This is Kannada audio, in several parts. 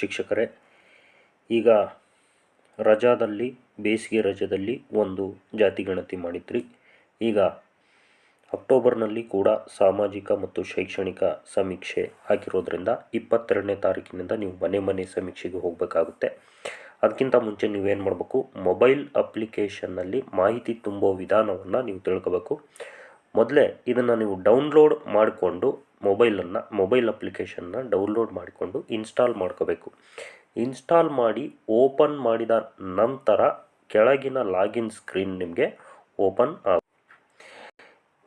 ಶಿಕ್ಷಕರೇ, ಈಗ ರಜಾದಲ್ಲಿ, ಬೇಸಿಗೆ ರಜದಲ್ಲಿ ಒಂದು ಜಾತಿ ಗಣತಿ ಮಾಡಿದ್ರಿ. ಈಗ ಅಕ್ಟೋಬರ್ನಲ್ಲಿ ಕೂಡ ಸಾಮಾಜಿಕ ಮತ್ತು ಶೈಕ್ಷಣಿಕ ಸಮೀಕ್ಷೆ ಹಾಕಿರೋದ್ರಿಂದ ಇಪ್ಪತ್ತೆರಡನೇ ತಾರೀಕಿನಿಂದ ನೀವು ಮನೆ ಮನೆ ಸಮೀಕ್ಷೆಗೆ ಹೋಗಬೇಕಾಗುತ್ತೆ. ಅದಕ್ಕಿಂತ ಮುಂಚೆ ನೀವೇನು ಮಾಡಬೇಕು? ಮೊಬೈಲ್ ಅಪ್ಲಿಕೇಶನ್ನಲ್ಲಿ ಮಾಹಿತಿ ತುಂಬೋ ವಿಧಾನವನ್ನು ನೀವು ತಿಳ್ಕೋಬೇಕು. ಮೊದಲೇ ಇದನ್ನು ನೀವು ಡೌನ್ಲೋಡ್ ಮಾಡಿಕೊಂಡು ಮೊಬೈಲನ್ನು, ಮೊಬೈಲ್ ಅಪ್ಲಿಕೇಶನ್ನ ಡೌನ್ಲೋಡ್ ಮಾಡಿಕೊಂಡು ಇನ್ಸ್ಟಾಲ್ ಮಾಡ್ಕೋಬೇಕು. ಇನ್ಸ್ಟಾಲ್ ಮಾಡಿ ಓಪನ್ ಮಾಡಿದ ನಂತರ ಕೆಳಗಿನ ಲಾಗಿನ್ ಸ್ಕ್ರೀನ್ ನಿಮಗೆ ಓಪನ್ ಆಗ,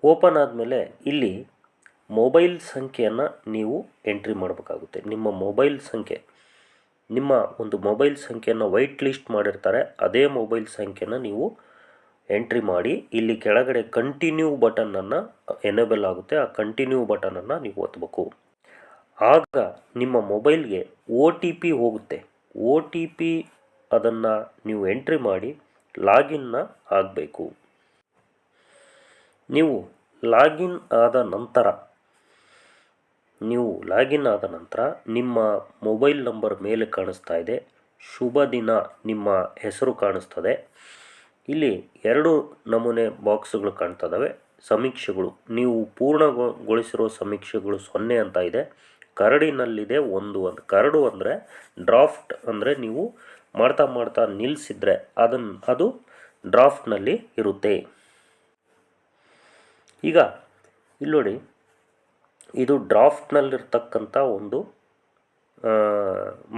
ಓಪನ್ ಆದಮೇಲೆ ಇಲ್ಲಿ ಮೊಬೈಲ್ ಸಂಖ್ಯೆಯನ್ನು ನೀವು ಎಂಟ್ರಿ ಮಾಡಬೇಕಾಗುತ್ತೆ. ನಿಮ್ಮ ಮೊಬೈಲ್ ಸಂಖ್ಯೆ, ನಿಮ್ಮ ಒಂದು ಮೊಬೈಲ್ ಸಂಖ್ಯೆಯನ್ನು ವೈಟ್ ಲಿಸ್ಟ್ ಮಾಡಿರ್ತಾರೆ, ಅದೇ ಮೊಬೈಲ್ ಸಂಖ್ಯೆನ ನೀವು ಎಂಟ್ರಿ ಮಾಡಿ, ಇಲ್ಲಿ ಕೆಳಗಡೆ ಕಂಟಿನ್ಯೂ ಬಟನನ್ನು ಎನೇಬಲ್ ಆಗುತ್ತೆ. ಆ ಕಂಟಿನ್ಯೂ ಬಟನನ್ನು ನೀವು ಒತ್ತಬೇಕು ಆಗ ನಿಮ್ಮ ಮೊಬೈಲ್ಗೆ ಒ ಟಿ ಪಿ ಹೋಗುತ್ತೆ. ಒ ಟಿ ಪಿ ಅದನ್ನು ನೀವು ಎಂಟ್ರಿ ಮಾಡಿ ಲಾಗಿನ್ನ ಆಗಬೇಕು. ನೀವು ಲಾಗಿನ್ ಆದ ನಂತರ, ನೀವು ಲಾಗಿನ್ ಆದ ನಂತರ ನಿಮ್ಮ ಮೊಬೈಲ್ ನಂಬರ್ ಮೇಲೆ ಕಾಣಿಸ್ತಾ ಇದೆ. ಶುಭ ದಿನ ನಿಮ್ಮ ಹೆಸರು ಕಾಣಿಸ್ತದೆ. ಇಲ್ಲಿ ಎರಡು ನಮೂನೆ ಬಾಕ್ಸ್ಗಳು ಕಾಣ್ತದವೆ. ಸಮೀಕ್ಷೆಗಳು. ನೀವು ಪೂರ್ಣಗೊಳಿಸಿರೋ ಸಮೀಕ್ಷೆಗಳು ಸೊನ್ನೆ ಅಂತ ಇದೆ. ಕರಡಿನಲ್ಲಿದೆ ಒಂದು ಒಂದು ಕರಡು ಅಂದರೆ ಡ್ರಾಫ್ಟ್ ಅಂದರೆ ನೀವು ಮಾಡ್ತಾ ಮಾಡ್ತಾ ನಿಲ್ಲಿಸಿದ್ರೆ ಅದನ್ನು ಅದು ಡ್ರಾಫ್ಟ್ನಲ್ಲಿ ಇರುತ್ತೆ. ಈಗ ಇಲ್ಲಿ ನೋಡಿ. ಇದು ಡ್ರಾಫ್ಟ್ನಲ್ಲಿರ್ತಕ್ಕಂಥ ಒಂದು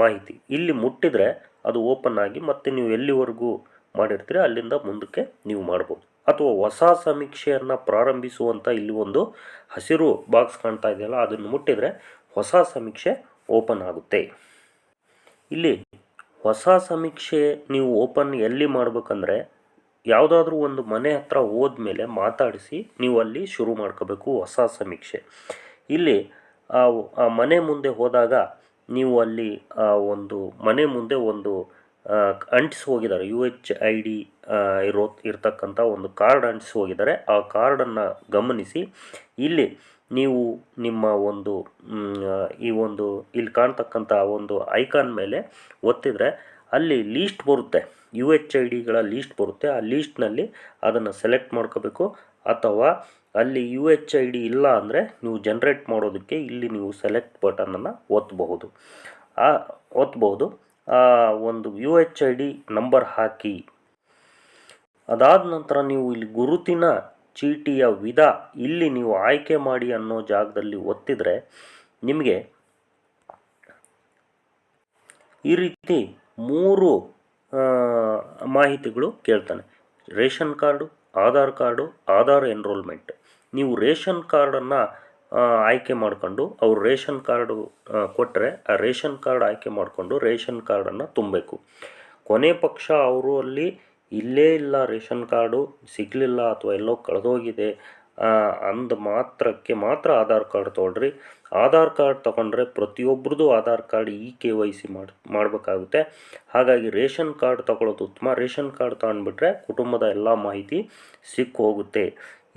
ಮಾಹಿತಿ. ಇಲ್ಲಿ ಮುಟ್ಟಿದರೆ ಅದು ಓಪನ್ ಆಗಿ ಮತ್ತೆ ನೀವು ಎಲ್ಲಿವರೆಗೂ ಮಾಡಿರ್ತೀರಿ, ಅಲ್ಲಿಂದ ಮುಂದಕ್ಕೆ ನೀವು ಮಾಡ್ಬೋದು. ಅಥವಾ ಹೊಸ ಸಮೀಕ್ಷೆಯನ್ನು ಪ್ರಾರಂಭಿಸುವಂಥ ಇಲ್ಲಿ ಒಂದು ಹಸಿರು ಬಾಕ್ಸ್ ಕಾಣ್ತಾ ಇದೆಯಲ್ಲ, ಅದನ್ನು ಮುಟ್ಟಿದರೆ ಹೊಸ ಸಮೀಕ್ಷೆ ಓಪನ್ ಆಗುತ್ತೆ. ಇಲ್ಲಿ ಹೊಸ ಸಮೀಕ್ಷೆ ನೀವು ಓಪನ್ ಎಲ್ಲಿ ಮಾಡಬೇಕಂದ್ರೆ, ಯಾವುದಾದ್ರೂ ಒಂದು ಮನೆ ಹತ್ರ ಹೋದ್ಮೇಲೆ ಮಾತಾಡಿಸಿ ನೀವು ಅಲ್ಲಿ ಶುರು ಮಾಡ್ಕೋಬೇಕು ಹೊಸ ಸಮೀಕ್ಷೆ. ಇಲ್ಲಿ ಆ ಮನೆ ಮುಂದೆ ಹೋದಾಗ ನೀವು ಅಲ್ಲಿ ಒಂದು ಮನೆ ಮುಂದೆ ಒಂದು ಅಂಟಿಸಿ ಹೋಗಿದ್ದಾರೆ ಯು ಎಚ್ ಐ ಡಿ ಇರೋ, ಇರ್ತಕ್ಕಂಥ ಒಂದು ಕಾರ್ಡ್ ಅಂಟಿಸಿ ಹೋಗಿದ್ದಾರೆ ಆ ಕಾರ್ಡನ್ನು ಗಮನಿಸಿ, ಇಲ್ಲಿ ನೀವು ನಿಮ್ಮ ಒಂದು ಈ ಒಂದು, ಇಲ್ಲಿ ಕಾಣ್ತಕ್ಕಂಥ ಒಂದು ಐಕಾನ್ ಮೇಲೆ ಒತ್ತಿದರೆ ಅಲ್ಲಿ ಲೀಸ್ಟ್ ಬರುತ್ತೆ. ಯು ಎಚ್ ಐ ಡಿಗಳ ಲೀಸ್ಟ್ ಬರುತ್ತೆ. ಆ ಲೀಸ್ಟ್ನಲ್ಲಿ ಅದನ್ನು ಸೆಲೆಕ್ಟ್ ಮಾಡ್ಕೋಬೇಕು. ಅಥವಾ ಅಲ್ಲಿ ಯು ಎಚ್ ಐ ಡಿ ಇಲ್ಲ ಅಂದರೆ ನೀವು ಜನ್ರೇಟ್ ಮಾಡೋದಕ್ಕೆ ಇಲ್ಲಿ ನೀವು ಸೆಲೆಕ್ಟ್ ಬಟನನ್ನು ಒತ್ತಬಹುದು ಆ ಒತ್ತಬಹುದು ಒಂದು U H I D number ಹಾಕಿ. ಅದಾದ ನಂತರ ನೀವು ಇಲ್ಲಿ ಗುರುತಿನ ಚೀಟಿಯ ವಿಧ ಇಲ್ಲಿ ನೀವು ಆಯ್ಕೆ ಮಾಡಿ ಅನ್ನೋ ಜಾಗದಲ್ಲಿ ಒತ್ತಿದರೆ ನಿಮಗೆ ಈ ರೀತಿ ಮೂರು ಮಾಹಿತಿಗಳು ಕೇಳ್ತಾನೆ. Ration card, Aadhaar card, Aadhaar enrolment. ನೀವು ರೇಷನ್ ಕಾರ್ಡನ್ನು ಆಯ್ಕೆ ಮಾಡಿಕೊಂಡು ಅವರು ರೇಷನ್ ಕಾರ್ಡು ಕೊಟ್ಟರೆ ಆ ರೇಷನ್ ಕಾರ್ಡ್ ಆಯ್ಕೆ ಮಾಡಿಕೊಂಡು ರೇಷನ್ ಕಾರ್ಡನ್ನು ತುಂಬಬೇಕು. ಕೊನೆ ಪಕ್ಷ ಅವರು ಅಲ್ಲಿ ಇಲ್ಲೇ ಇಲ್ಲ ರೇಷನ್ ಕಾರ್ಡು, ಸಿಗಲಿಲ್ಲ ಅಥವಾ ಎಲ್ಲೋ ಕಳೆದೋಗಿದೆ ಅಂದ ಮಾತ್ರಕ್ಕೆ ಮಾತ್ರ ಆಧಾರ್ ಕಾರ್ಡ್ ತೊಗೊಳ್ರಿ ಆಧಾರ್ ಕಾರ್ಡ್ ತೊಗೊಂಡ್ರೆ ಪ್ರತಿಯೊಬ್ಬರದು Aadhaar card E K Y C ಮಾಡಿ, ಮಾಡಬೇಕಾಗುತ್ತೆ. ಹಾಗಾಗಿ ರೇಷನ್ ಕಾರ್ಡ್ ತಗೊಳ್ಳೋದು ಉತ್ತಮ. ರೇಷನ್ ಕಾರ್ಡ್ ತಗೊಂಡ್ಬಿಟ್ರೆ ಕುಟುಂಬದ ಎಲ್ಲ ಮಾಹಿತಿ ಸಿಕ್ಕೋಗುತ್ತೆ.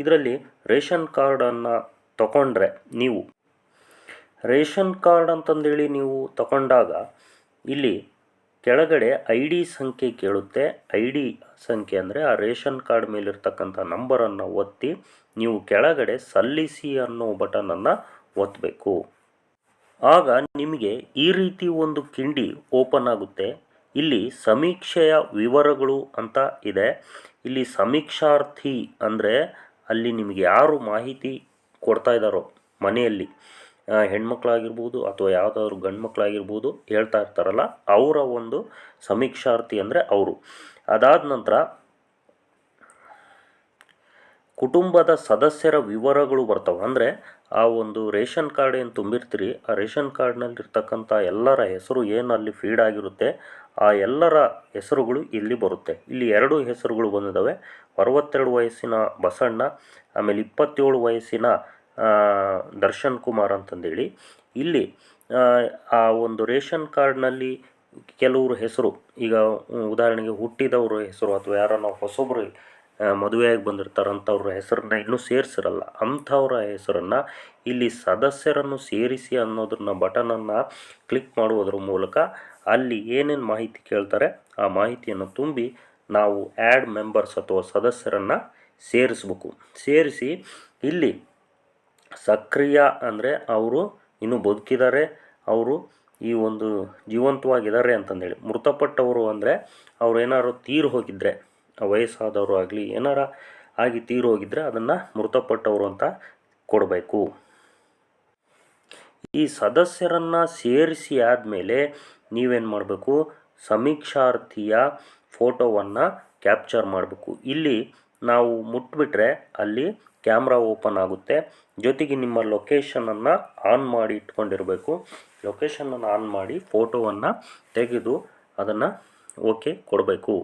ಇದರಲ್ಲಿ ರೇಷನ್ ಕಾರ್ಡನ್ನು ತಗೊಂಡ್ರೆ ನೀವು ರೇಷನ್ ಕಾರ್ಡ್ ಅಂತಂದೇಳಿ ನೀವು ತಗೊಂಡಾಗ ಇಲ್ಲಿ ಕೆಳಗಡೆ ಐ ಡಿ ಸಂಖ್ಯೆ ಕೇಳುತ್ತೆ. ಐ ಡಿ ಸಂಖ್ಯೆ ಅಂದರೆ ಆ ರೇಷನ್ ಕಾರ್ಡ್ ಮೇಲಿರ್ತಕ್ಕಂಥ ನಂಬರನ್ನು ಒತ್ತಿ ನೀವು ಕೆಳಗಡೆ ಸಲ್ಲಿಸಿ ಅನ್ನೋ ಬಟನನ್ನು ಒತ್ತಬೇಕು ಆಗ ನಿಮಗೆ ಈ ರೀತಿ ಒಂದು ಕಿಂಡಿ ಓಪನ್ ಆಗುತ್ತೆ. ಇಲ್ಲಿ ಸಮೀಕ್ಷೆಯ ವಿವರಗಳು ಅಂತ ಇದೆ. ಇಲ್ಲಿ ಸಮೀಕ್ಷಾರ್ಥಿ ಅಂದರೆ ಅಲ್ಲಿ ನಿಮಗೆ ಯಾರು ಮಾಹಿತಿ ಕೊಡ್ತಾ ಇದ್ದಾರೋ ಮನೆಯಲ್ಲಿ ಹೆಣ್ಮಕ್ಳಾಗಿರ್ಬೋದು ಅಥವಾ ಯಾವುದಾದ್ರು ಗಂಡು ಮಕ್ಕಳಾಗಿರ್ಬೋದು ಹೇಳ್ತಾ ಇರ್ತಾರಲ್ಲ, ಅವರ ಒಂದು ಸಮೀಕ್ಷಾರ್ಥಿ ಅಂದರೆ ಅವರು. ಅದಾದ ನಂತರ ಕುಟುಂಬದ ಸದಸ್ಯರ ವಿವರಗಳು ಬರ್ತವೆ. ಅಂದರೆ ಆ ಒಂದು ರೇಷನ್ ಕಾರ್ಡ್ ಏನು ತುಂಬಿರ್ತೀರಿ, ಆ ರೇಷನ್ ಕಾರ್ಡ್ನಲ್ಲಿರ್ತಕ್ಕಂಥ ಎಲ್ಲರ ಹೆಸರು ಏನು ಅಲ್ಲಿ ಫೀಡ್ ಆಗಿರುತ್ತೆ, ಆ ಎಲ್ಲರ ಹೆಸರುಗಳು ಇಲ್ಲಿ ಬರುತ್ತೆ. ಇಲ್ಲಿ ಎರಡು ಹೆಸರುಗಳು ಬಂದಿದ್ದಾವೆ ಅರವತ್ತೆರಡು ವಯಸ್ಸಿನ ಬಸಣ್ಣ, ಆಮೇಲೆ ಇಪ್ಪತ್ತೇಳು ವಯಸ್ಸಿನ ದರ್ಶನ್ ಕುಮಾರ್ ಅಂತಂದೇಳಿ. ಇಲ್ಲಿ, ಆ ಒಂದು ರೇಷನ್ ಕಾರ್ಡ್ನಲ್ಲಿ ಕೆಲವರು ಹೆಸರು, ಈಗ ಉದಾಹರಣೆಗೆ ಹುಟ್ಟಿದವರು ಹೆಸರು ಅಥವಾ ಯಾರನ್ನ ಹೊಸೊಬ್ಬರು ಮದುವೆಯಾಗಿ ಬಂದಿರ್ತಾರಂಥವ್ರ ಹೆಸರನ್ನ ಇನ್ನೂ ಸೇರಿಸಿರಲ್ಲ. ಅಂಥವ್ರ ಹೆಸರನ್ನು ಇಲ್ಲಿ ಸದಸ್ಯರನ್ನು ಸೇರಿಸಿ ಅನ್ನೋದನ್ನ ಬಟನನ್ನು ಕ್ಲಿಕ್ ಮಾಡುವುದರ ಮೂಲಕ ಅಲ್ಲಿ ಏನೇನು ಮಾಹಿತಿ ಕೇಳ್ತಾರೆ ಆ ಮಾಹಿತಿಯನ್ನು ತುಂಬಿ ನಾವು ಆ್ಯಡ್ ಮೆಂಬರ್ಸ್ ಅಥವಾ ಸದಸ್ಯರನ್ನು ಸೇರಿಸ್ಬೇಕು. ಸೇರಿಸಿ ಇಲ್ಲಿ ಸಕ್ರಿಯ ಅಂದರೆ ಅವರು ಇನ್ನೂ ಬದುಕಿದ್ದಾರೆ ಅವರು ಈ ಒಂದು ಜೀವಂತವಾಗಿದ್ದಾರೆ ಅಂತಂದೇಳಿ. ಮೃತಪಟ್ಟವರು ಅಂದರೆ ಅವ್ರು ಏನಾದ್ರು ತೀರು ಹೋಗಿದ್ದರೆ ವಯಸ್ಸಾದವರು ಆಗಲಿ, ಏನಾರ ಆಗಿ ತೀರು ಹೋಗಿದ್ದರೆ ಅದನ್ನು ಮೃತಪಟ್ಟವರು ಅಂತ ಕೊಡಬೇಕು. ಈ ಸದಸ್ಯರನ್ನು ಸೇರಿಸಿ ಆದಮೇಲೆ ನೀವೇನು ಮಾಡಬೇಕು? ಸಮೀಕ್ಷಾರ್ಥಿಯ ಫೋಟೋವನ್ನು ಕ್ಯಾಪ್ಚರ್ ಮಾಡಬೇಕು. ಇಲ್ಲಿ ನಾವು ಮುಟ್ಬಿಟ್ರೆ ಅಲ್ಲಿ ಕ್ಯಾಮ್ರಾ ಓಪನ್ ಆಗುತ್ತೆ. ಜೊತೆಗೆ ನಿಮ್ಮ ಲೊಕೇಶನನ್ನು ಆನ್ ಮಾಡಿ ಇಟ್ಕೊಂಡಿರಬೇಕು. ಲೊಕೇಶನನ್ನು ಆನ್ ಮಾಡಿ ಫೋಟೋವನ್ನು ತೆಗೆದು ಅದನ್ನು ಓಕೆ ಕೊಡಬೇಕು.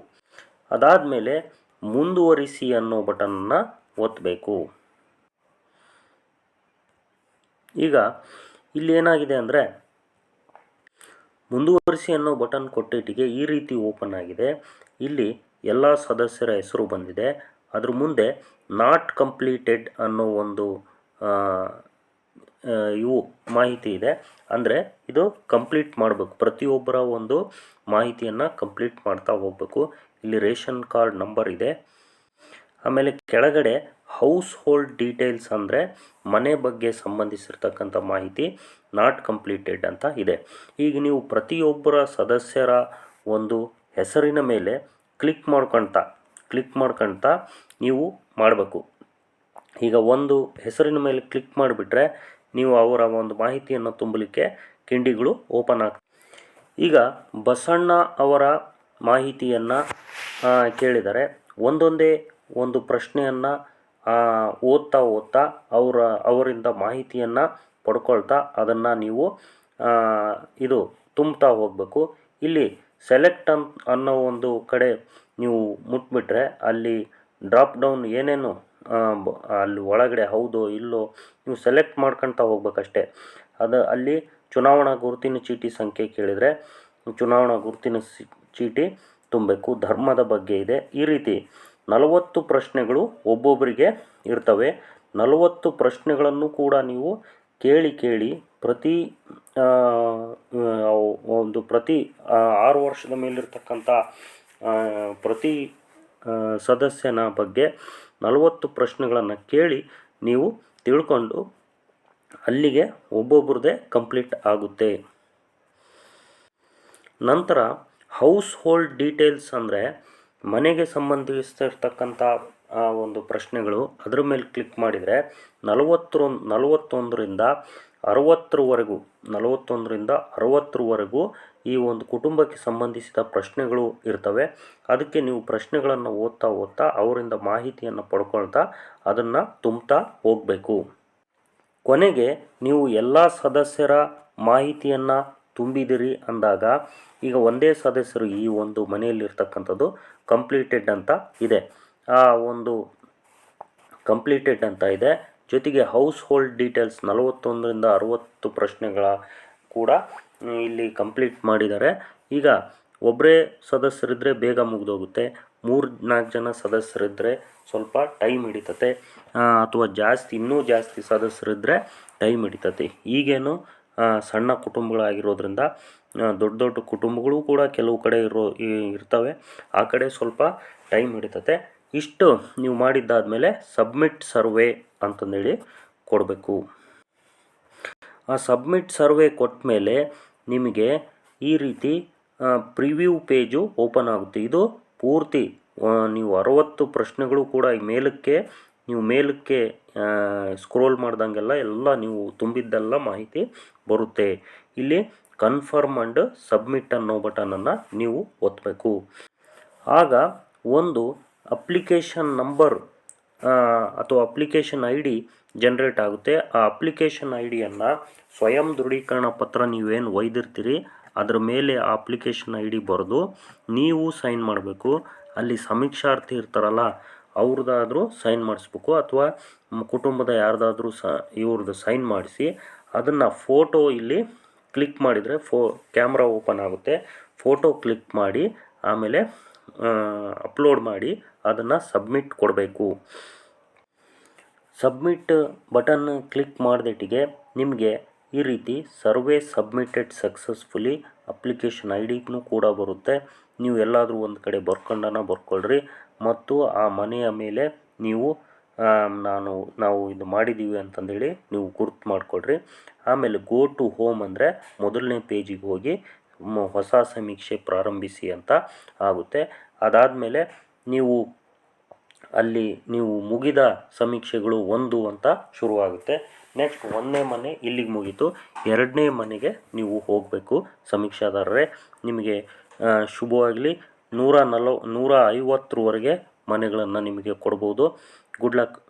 ಅದಾದಮೇಲೆ ಮುಂದುವರಿಸಿ ಅನ್ನೋ ಬಟನನ್ನು ಒತ್ತಬೇಕು ಈಗ ಇಲ್ಲಿ ಏನಾಗಿದೆ ಅಂದರೆ, ಮುಂದುವರಿಸಿ ಅನ್ನೋ ಬಟನ್ ಕೊಟ್ಟಿಟ್ಟಿಗೆ ಈ ರೀತಿ ಓಪನ್ ಆಗಿದೆ. ಇಲ್ಲಿ ಎಲ್ಲ ಸದಸ್ಯರ ಹೆಸರು ಬಂದಿದೆ. ಅದ್ರ ಮುಂದೆ ನಾಟ್ ಕಂಪ್ಲೀಟೆಡ್ ಅನ್ನೋ ಒಂದು ಇವು ಮಾಹಿತಿ ಇದೆ. ಅಂದರೆ ಇದು ಕಂಪ್ಲೀಟ್ ಮಾಡಬೇಕು. ಪ್ರತಿಯೊಬ್ಬರ ಒಂದು ಮಾಹಿತಿಯನ್ನು ಕಂಪ್ಲೀಟ್ ಮಾಡ್ತಾ ಹೋಗಬೇಕು. ಇಲ್ಲಿ ರೇಷನ್ ಕಾರ್ಡ್ ನಂಬರ್ ಇದೆ. ಆಮೇಲೆ ಕೆಳಗಡೆ ಹೌಸ್ ಹೋಲ್ಡ್ ಡೀಟೇಲ್ಸ್ ಅಂದರೆ ಮನೆ ಬಗ್ಗೆ ಸಂಬಂಧಿಸಿರ್ತಕ್ಕಂಥ ಮಾಹಿತಿ ನಾಟ್ ಕಂಪ್ಲೀಟೆಡ್ ಅಂತ ಇದೆ. ಈಗ ನೀವು ಪ್ರತಿಯೊಬ್ಬರ ಸದಸ್ಯರ ಒಂದು ಹೆಸರಿನ ಮೇಲೆ ಕ್ಲಿಕ್ ಮಾಡ್ಕೊಳ್ತಾ ಕ್ಲಿಕ್ ಮಾಡ್ಕೊಳ್ತಾ ನೀವು ಮಾಡಬೇಕು. ಈಗ ಒಂದು ಹೆಸರಿನ ಮೇಲೆ ಕ್ಲಿಕ್ ಮಾಡಿಬಿಟ್ರೆ ನೀವು ಅವರ ಒಂದು ಮಾಹಿತಿಯನ್ನು ತುಂಬಲಿಕ್ಕೆ ಕಿಂಡಿಗಳು ಓಪನ್ ಆಗ್ತವೆ. ಈಗ ಬಸಣ್ಣ ಅವರ ಮಾಹಿತಿಯನ್ನು ಕೇಳಿದರೆ ಒಂದೊಂದೇ ಒಂದು ಪ್ರಶ್ನೆಯನ್ನು ಓದ್ತಾ ಓದ್ತಾ ಅವರ, ಅವರಿಂದ ಮಾಹಿತಿಯನ್ನು ಪಡ್ಕೊಳ್ತಾ ಅದನ್ನು ನೀವು ಇದು ತುಂಬ್ತಾ ಹೋಗಬೇಕು. ಇಲ್ಲಿ ಸೆಲೆಕ್ಟ್ ಅನ್, ಅನ್ನೋ ಒಂದು ಕಡೆ ನೀವು ಮುಟ್ಬಿಟ್ರೆ ಅಲ್ಲಿ ಡ್ರಾಪ್ ಡೌನ್ ಏನೇನು ಅಲ್ಲಿ ಒಳಗಡೆ ಹೌದೋ ಇಲ್ಲೋ ನೀವು ಸೆಲೆಕ್ಟ್ ಮಾಡ್ಕೊಳ್ತಾ ಹೋಗ್ಬೇಕಷ್ಟೆ. ಅದು ಅಲ್ಲಿ ಚುನಾವಣಾ ಗುರುತಿನ ಚೀಟಿ ಸಂಖ್ಯೆ ಕೇಳಿದರೆ, ಚುನಾವಣಾ ಗುರುತಿನ ಚೀಟಿ ತುಂಬಬೇಕು. ಧರ್ಮದ ಬಗ್ಗೆ ಇದೆ. ಈ ರೀತಿ ನಲವತ್ತು ಪ್ರಶ್ನೆಗಳು ಒಬ್ಬೊಬ್ಬರಿಗೆ ಇರ್ತವೆ. ನಲವತ್ತು ಪ್ರಶ್ನೆಗಳನ್ನು ಕೂಡ ನೀವು ಕೇಳಿ ಕೇಳಿ ಪ್ರತಿ ಒಂದು ಪ್ರತಿ ಆರು ವರ್ಷದ ಮೇಲಿರ್ತಕ್ಕಂಥ ಪ್ರತಿ ಸದಸ್ಯನ ಬಗ್ಗೆ ನಲವತ್ತು ಪ್ರಶ್ನೆಗಳನ್ನು ಕೇಳಿ ನೀವು ತಿಳ್ಕೊಂಡು ಅಲ್ಲಿಗೆ ಒಬ್ಬೊಬ್ಬರದೇ ಕಂಪ್ಲೀಟ್ ಆಗುತ್ತೆ. ನಂತರ ಹೌಸ್ ಹೋಲ್ಡ್ ಡೀಟೇಲ್ಸ್ ಅಂದರೆ ಮನೆಗೆ ಸಂಬಂಧಿಸಿರ್ತಕ್ಕಂಥ, ಆ, ಒಂದು ಪ್ರಶ್ನೆಗಳು. ಅದ್ರ ಮೇಲೆ ಕ್ಲಿಕ್ ಮಾಡಿದರೆ ನಲವತ್ತರ ನಲವತ್ತೊಂದರಿಂದ ಅರವತ್ತರವರೆಗೂ ನಲವತ್ತೊಂದರಿಂದ ಅರವತ್ತರವರೆಗೂ ಈ ಒಂದು ಕುಟುಂಬಕ್ಕೆ ಸಂಬಂಧಿಸಿದ ಪ್ರಶ್ನೆಗಳು ಇರ್ತವೆ. ಅದಕ್ಕೆ ನೀವು ಪ್ರಶ್ನೆಗಳನ್ನು ಓದ್ತಾ ಓದ್ತಾ ಅವರಿಂದ ಮಾಹಿತಿಯನ್ನು ಪಡ್ಕೊಳ್ತಾ ಅದನ್ನು ತುಂಬ್ತಾ ಹೋಗಬೇಕು. ಕೊನೆಗೆ ನೀವು ಎಲ್ಲ ಸದಸ್ಯರ ಮಾಹಿತಿಯನ್ನು ತುಂಬಿದಿರಿ ಅಂದಾಗ ಈಗ ಒಂದೇ ಸದಸ್ಯರು ಈ ಒಂದು ಮನೆಯಲ್ಲಿರ್ತಕ್ಕಂಥದ್ದು ಕಂಪ್ಲೀಟೆಡ್ ಅಂತ ಇದೆ. ಆ ಒಂದು ಕಂಪ್ಲೀಟೆಡ್ ಅಂತ ಇದೆ. ಜೊತೆಗೆ ಹೌಸ್ ಹೋಲ್ಡ್ ಡೀಟೇಲ್ಸ್ ನಲವತ್ತೊಂದರಿಂದ ಅರುವತ್ತು ಪ್ರಶ್ನೆಗಳ ಕೂಡ ಇಲ್ಲಿ ಕಂಪ್ಲೀಟ್ ಮಾಡಿದ್ದಾರೆ. ಈಗ ಒಬ್ಬರೇ ಸದಸ್ಯರಿದ್ದರೆ ಬೇಗ ಮುಗಿದೋಗುತ್ತೆ. ಮೂರು ನಾಲ್ಕು ಜನ ಸದಸ್ಯರಿದ್ದರೆ ಸ್ವಲ್ಪ ಟೈಮ್ ಹಿಡಿತತೆ. ಅಥವಾ ಜಾಸ್ತಿ, ಇನ್ನೂ ಜಾಸ್ತಿ ಸದಸ್ಯರಿದ್ದರೆ ಟೈಮ್ ಹಿಡಿತತೆ. ಈಗೇನು ಸಣ್ಣ ಕುಟುಂಬಗಳಾಗಿರೋದ್ರಿಂದ ದೊಡ್ಡ ದೊಡ್ಡ ಕುಟುಂಬಗಳು ಕೂಡ ಕೆಲವು ಕಡೆ ಇರೋ ಇರ್ತವೆ. ಆ ಕಡೆ ಸ್ವಲ್ಪ ಟೈಮ್ ಹಿಡಿತತೆ. ಇಷ್ಟು ನೀವು ಮಾಡಿದ್ದಾದಮೇಲೆ ಸಬ್ಮಿಟ್ ಸರ್ವೆ ಅಂತಂದೇಳಿ ಕೊಡಬೇಕು. ಆ ಸಬ್ಮಿಟ್ ಸರ್ವೆ ಕೊಟ್ಟ ಮೇಲೆ ನಿಮಗೆ ಈ ರೀತಿ ಪ್ರಿವ್ಯೂ ಪೇಜು ಓಪನ್ ಆಗುತ್ತೆ. ಇದು ಪೂರ್ತಿ ನೀವು ಅರವತ್ತು ಪ್ರಶ್ನೆಗಳು ಕೂಡ ಈ ಮೇಲಕ್ಕೆ ನೀವು ಮೇಲಕ್ಕೆ ಸ್ಕ್ರೋಲ್ ಮಾಡ್ದಂಗೆಲ್ಲ ಎಲ್ಲ ನೀವು ತುಂಬಿದ್ದೆಲ್ಲ ಮಾಹಿತಿ ಬರುತ್ತೆ. ಇಲ್ಲಿ ಕನ್ಫರ್ಮ್ ಆ್ಯಂಡ್ ಸಬ್ಮಿಟ್ ಅನ್ನೋ ಬಟನನ್ನು ನೀವು ಒತ್ತಬೇಕು ಆಗ ಒಂದು ಅಪ್ಲಿಕೇಶನ್ ನಂಬರ್ ಅಥವಾ ಅಪ್ಲಿಕೇಶನ್ ಐ ಡಿ ಜನ್ರೇಟ್ ಆಗುತ್ತೆ. ಆ ಅಪ್ಲಿಕೇಶನ್ ಐ ಡಿಯನ್ನು ಸ್ವಯಂ ದೃಢೀಕರಣ ಪತ್ರ ನೀವೇನು ಒಯ್ದಿರ್ತೀರಿ, ಅದರ ಮೇಲೆ ಆ ಅಪ್ಲಿಕೇಶನ್ ಐ ಡಿ ಬರೆದು ನೀವು ಸೈನ್ ಮಾಡಬೇಕು. ಅಲ್ಲಿ ಸಮೀಕ್ಷಾರ್ಥಿ ಇರ್ತಾರಲ್ಲ ಅವ್ರದ್ದಾದ್ರೂ ಸೈನ್ ಮಾಡಿಸ್ಬೇಕು ಅಥವಾ ಕುಟುಂಬದ ಯಾರ್ದಾದರೂ ಸ, ಇವ್ರದ್ದು ಸೈನ್ ಮಾಡಿಸಿ ಅದನ್ನು ಫೋಟೋ ಇಲ್ಲಿ ಕ್ಲಿಕ್ ಮಾಡಿದರೆ ಫೋ ಕ್ಯಾಮ್ರಾ ಓಪನ್ ಆಗುತ್ತೆ. ಫೋಟೋ ಕ್ಲಿಕ್ ಮಾಡಿ ಆಮೇಲೆ ಅಪ್ಲೋಡ್ ಮಾಡಿ ಅದನ್ನು ಸಬ್ಮಿಟ್ ಕೊಡಬೇಕು. ಸಬ್ಮಿಟ್ ಬಟನ್ ಕ್ಲಿಕ್ ಮಾಡಿದಟ್ಟಿಗೆ ನಿಮಗೆ ಈ ರೀತಿ survey submitted successfully application I ಡಿನೂ ಕೂಡ ಬರುತ್ತೆ. ನೀವು ಎಲ್ಲಾದರೂ ಒಂದು ಕಡೆ ಬರ್ಕೊಂಡನ ಬರ್ಕೊಳ್ರಿ. ಮತ್ತು ಆ ಮನೆಯ ಮೇಲೆ ನೀವು ನಾನು, ನಾವು ಇದು ಮಾಡಿದ್ದೀವಿ ಅಂತಂದೇಳಿ ನೀವು ಗುರುತು ಮಾಡಿಕೊಡ್ರಿ. ಆಮೇಲೆ ಗೋ ಟು ಹೋಮ್ ಅಂದರೆ ಮೊದಲನೇ ಪೇಜಿಗೆ ಹೋಗಿ ಹೊಸ ಸಮೀಕ್ಷೆ ಪ್ರಾರಂಭಿಸಿ ಅಂತ ಆಗುತ್ತೆ. ಅದಾದಮೇಲೆ ನೀವು ಅಲ್ಲಿ ನೀವು ಮುಗಿದ ಸಮೀಕ್ಷೆಗಳು ಒಂದು ಅಂತ ಶುರುವಾಗುತ್ತೆ. ನೆಕ್ಸ್ಟ್ ಒಂದನೇ ಮನೆ ಇಲ್ಲಿಗೆ ಮುಗೀತು. ಎರಡನೇ ಮನೆಗೆ ನೀವು ಹೋಗಬೇಕು ಸಮೀಕ್ಷಾದಾರರೇ. ನಿಮಗೆ ಶುಭವಾಗಲಿ. ನೂರ ನಲ್ವ ನೂರ ಐವತ್ತರವರೆಗೆ ಮನೆಗಳನ್ನು ನಿಮಗೆ ಕೊಡ್ಬೋದು. Good luck.